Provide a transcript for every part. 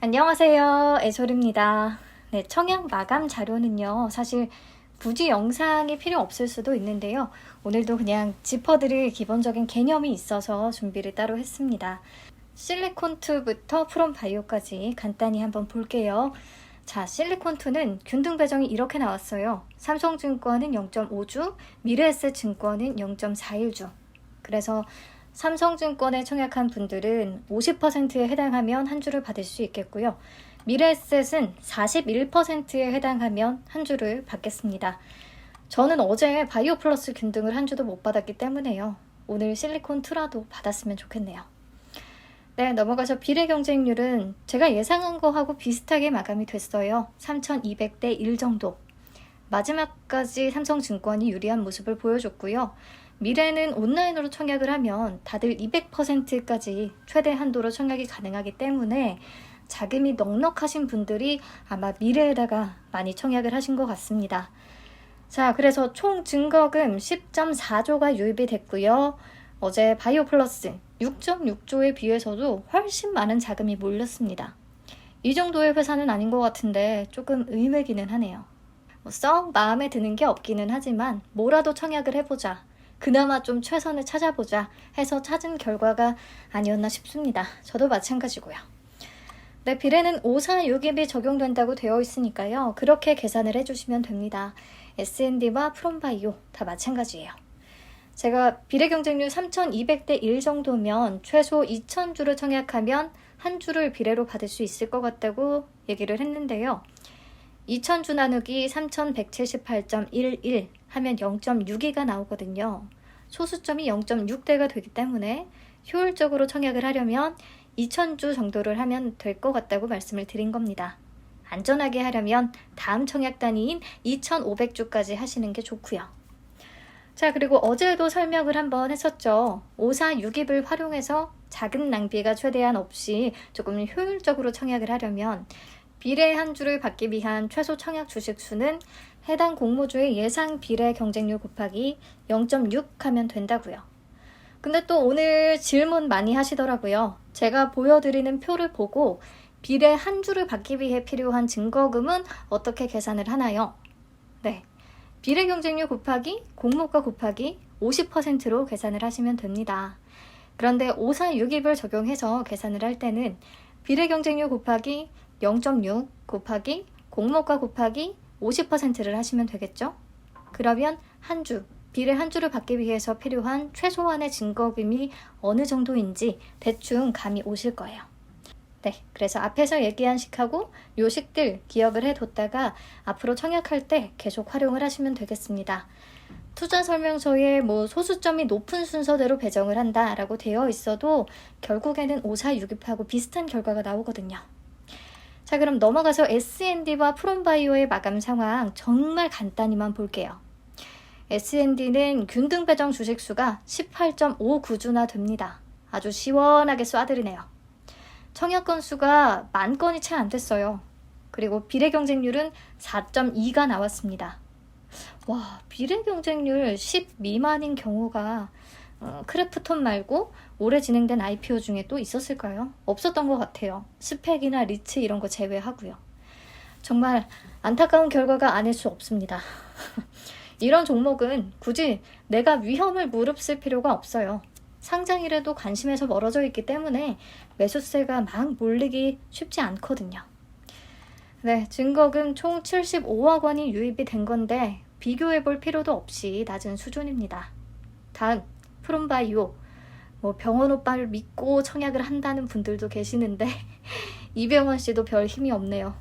안녕하세요. 애솔입니다. 네, 청약 마감 자료는요, 사실 굳이 영상이 필요 없을 수도 있는데요. 오늘도 그냥 짚어드릴 기본적인 개념이 있어서 준비를 따로 했습니다. 실리콘2부터 프롬바이오까지 간단히 한번 볼게요. 자, 실리콘2는 균등 배정이 이렇게 나왔어요. 삼성증권은 0.5주, 미래에셋증권은 0.41주. 그래서 삼성증권에 청약한 분들은 50%에 해당하면 한 주를 받을 수 있겠고요. 미래에셋은 41%에 해당하면 한 주를 받겠습니다. 저는 어제 바이오 플러스 균등을 한 주도 못 받았기 때문에요. 오늘 실리콘2라도 받았으면 좋겠네요. 네, 넘어가서 비례 경쟁률은 제가 예상한 거하고 비슷하게 마감이 됐어요. 3,200대 1 정도. 마지막까지 삼성증권이 유리한 모습을 보여줬고요. 미래는 온라인으로 청약을 하면 다들 200%까지 최대 한도로 청약이 가능하기 때문에 자금이 넉넉하신 분들이 아마 미래에다가 많이 청약을 하신 것 같습니다. 자, 그래서 총 증거금 10.4조가 유입이 됐고요. 어제 바이오 플러스 6.6조에 비해서도 훨씬 많은 자금이 몰렸습니다. 이 정도의 회사는 아닌 것 같은데 조금 의외기는 하네요. 뭐썩 마음에 드는 게 없기는 하지만 뭐라도 청약을 해보자. 그나마 좀 최선을 찾아보자 해서 찾은 결과가 아니었나 싶습니다. 저도 마찬가지고요. 네, 비례는 546입이 적용된다고 되어 있으니까요. 그렇게 계산을 해주시면 됩니다. S&D와 프롬바이오 다 마찬가지예요. 제가 비례 경쟁률 3,200대 1 정도면 최소 2,000주를 청약하면 한 주를 비례로 받을 수 있을 것 같다고 얘기를 했는데요. 2,000주 나누기 3,178.11 하면 0.62가 나오거든요. 소수점이 0.6대가 되기 때문에 효율적으로 청약을 하려면 2,000주 정도를 하면 될 것 같다고 말씀을 드린 겁니다. 안전하게 하려면 다음 청약 단위인 2,500주까지 하시는 게 좋고요. 자, 그리고 어제도 설명을 한번 했었죠. 546입을 활용해서 자금 낭비가 최대한 없이 조금 효율적으로 청약을 하려면 비례 한 주를 받기 위한 최소 청약 주식 수는 해당 공모주의 예상 비례 경쟁률 곱하기 0.6 하면 된다고요. 근데 또 오늘 질문 많이 하시더라고요. 제가 보여드리는 표를 보고 비례 한 주를 받기 위해 필요한 증거금은 어떻게 계산을 하나요? 네. 비례 경쟁률 곱하기 공모가 곱하기 50%로 계산을 하시면 됩니다. 그런데 546입을 적용해서 계산을 할 때는 비례 경쟁률 곱하기 0.6 곱하기 공모가 곱하기 50%를 하시면 되겠죠? 그러면 한 주, 비례 한 주를 받기 위해서 필요한 최소한의 증거금이 어느 정도인지 대충 감이 오실 거예요. 네, 그래서 앞에서 얘기한 식하고 요 식들 기억을 해뒀다가 앞으로 청약할 때 계속 활용을 하시면 되겠습니다. 투자 설명서에 뭐 소수점이 높은 순서대로 배정을 한다라고 되어 있어도 결국에는 5462하고 비슷한 결과가 나오거든요. 자, 그럼 넘어가서 S&D와 프롬바이오의 마감 상황 정말 간단히만 볼게요. S&D는 균등 배정 주식 수가 18.59주나 됩니다. 아주 시원하게 쏴드리네요. 청약 건수가 만 건이 채 안 됐어요. 그리고 비례 경쟁률은 4.2가 나왔습니다. 와, 비례 경쟁률 10 미만인 경우가 어, 크래프톤 말고 올해 진행된 IPO 중에 또 있었을까요? 없었던 것 같아요. 스펙이나 리츠 이런 거 제외하고요. 정말 안타까운 결과가 아닐 수 없습니다. 이런 종목은 굳이 내가 위험을 무릅쓸 필요가 없어요. 상장이라도 관심에서 멀어져 있기 때문에 매수세가 막 몰리기 쉽지 않거든요. 네, 증거금 총 75억 원이 유입이 된 건데 비교해 볼 필요도 없이 낮은 수준입니다. 다음, 프롬바이오. 뭐 병원 오빠를 믿고 청약을 한다는 분들도 계시는데 이병헌 씨도 별 힘이 없네요.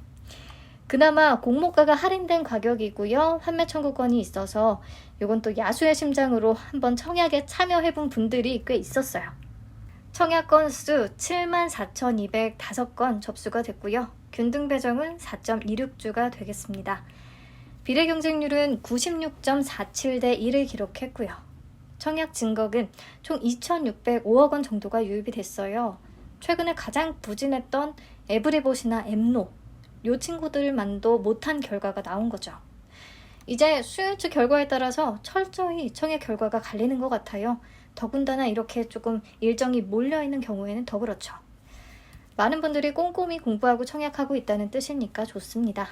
그나마 공모가가 할인된 가격이고요. 판매 청구권이 있어서 이건 또 야수의 심장으로 한번 청약에 참여해본 분들이 꽤 있었어요. 청약 건수 74,205건 접수가 됐고요. 균등 배정은 4.26주가 되겠습니다. 비례 경쟁률은 96.47대 1을 기록했고요. 청약 증거금 총 2,605억 원 정도가 유입이 됐어요. 최근에 가장 부진했던 에브리봇이나 엠노 요 친구들만도 못한 결과가 나온 거죠. 이제 수요일주 결과에 따라서 철저히 청약 결과가 갈리는 것 같아요. 더군다나 이렇게 조금 일정이 몰려있는 경우에는 더 그렇죠. 많은 분들이 꼼꼼히 공부하고 청약하고 있다는 뜻이니까 좋습니다.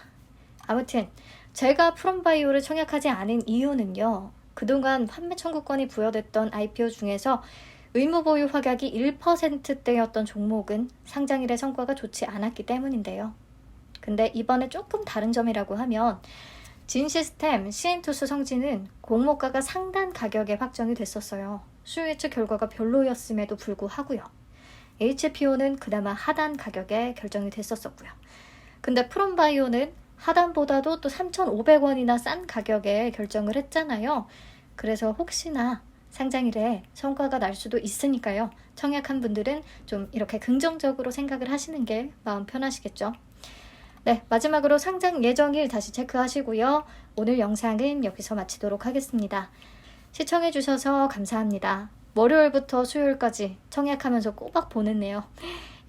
아무튼 제가 프롬바이오를 청약하지 않은 이유는요. 그동안 판매 청구권이 부여됐던 IPO 중에서 의무 보유 확약이 1%대였던 종목은 상장일의 성과가 좋지 않았기 때문인데요. 근데 이번에 조금 다른 점이라고 하면 진 시스템 CN투스 성진은 공모가가 상단 가격에 확정이 됐었어요. 수요 예측 결과가 별로였음에도 불구하고요. HPO는 그나마 하단 가격에 결정이 됐었었고요. 근데 프롬바이오는 하단보다도 또 3,500원이나 싼 가격에 결정을 했잖아요. 그래서 혹시나 상장일에 성과가 날 수도 있으니까요. 청약한 분들은 좀 이렇게 긍정적으로 생각을 하시는 게 마음 편하시겠죠. 네, 마지막으로 상장 예정일 다시 체크하시고요. 오늘 영상은 여기서 마치도록 하겠습니다. 시청해주셔서 감사합니다. 월요일부터 수요일까지 청약하면서 꼬박 보냈네요.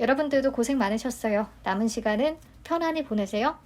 여러분들도 고생 많으셨어요. 남은 시간은 편안히 보내세요.